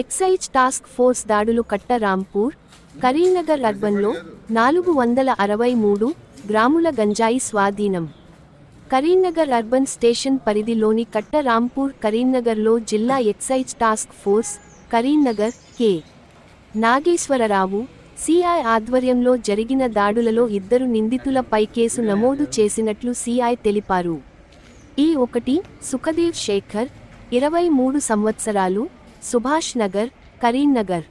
Excise task force దాడులు కట్ట రాంపూర్ కరీంనగర్ అర్బన్లో నాలుగు వందల అరవై మూడు గ్రాముల గంజాయి స్వాధీనం. కరీంనగర్ అర్బన్ స్టేషన్ పరిధిలోని కట్ట రాంపూర్ కరీంనగర్లో జిల్లా excise task force Karimnagar K. Nageswararao CI ఆధ్వర్యంలో జరిగిన దాడులలో ఇద్దరు నిందితులపై కేసు నమోదు చేసినట్లు సిఐ తెలిపారు. ఈ ఒకటి సుఖదేవ్ శేఖర్ ఇరవై మూడు సంవత్సరాలు సుభాష్ నగర్ కరీంనగర్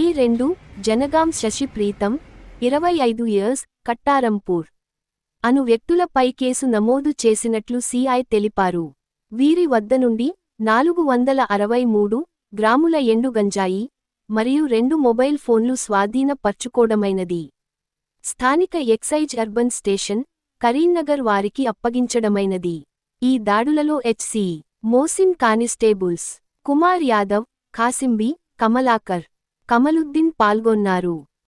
ఈ రెండు జనగాం శశి ప్రీతం ఇరవై ఐదు ఇయర్స్ కట్టారంపూర్. అను వ్యక్తులపై కేసు నమోదు చేసినట్లు సిఐ తెలిపారు. వీరి వద్ద నుండి నాలుగు వందల అరవై మూడు గ్రాముల ఎండు గంజాయి మరియు రెండు మొబైల్ ఫోన్లు స్వాధీనపర్చుకోవడమైనది. స్థానిక ఎక్సైజ్ అర్బన్ స్టేషన్ కరీంనగర్ వారికి అప్పగించడమైనది. ఈ దాడులలో హెచ్సి మోసిన్ కానిస్టేబుల్స్ కుమార్ యాదవ్ ఖాసింబి కమలాకర్ కమలుద్దీన్ పాల్గొన్నారు.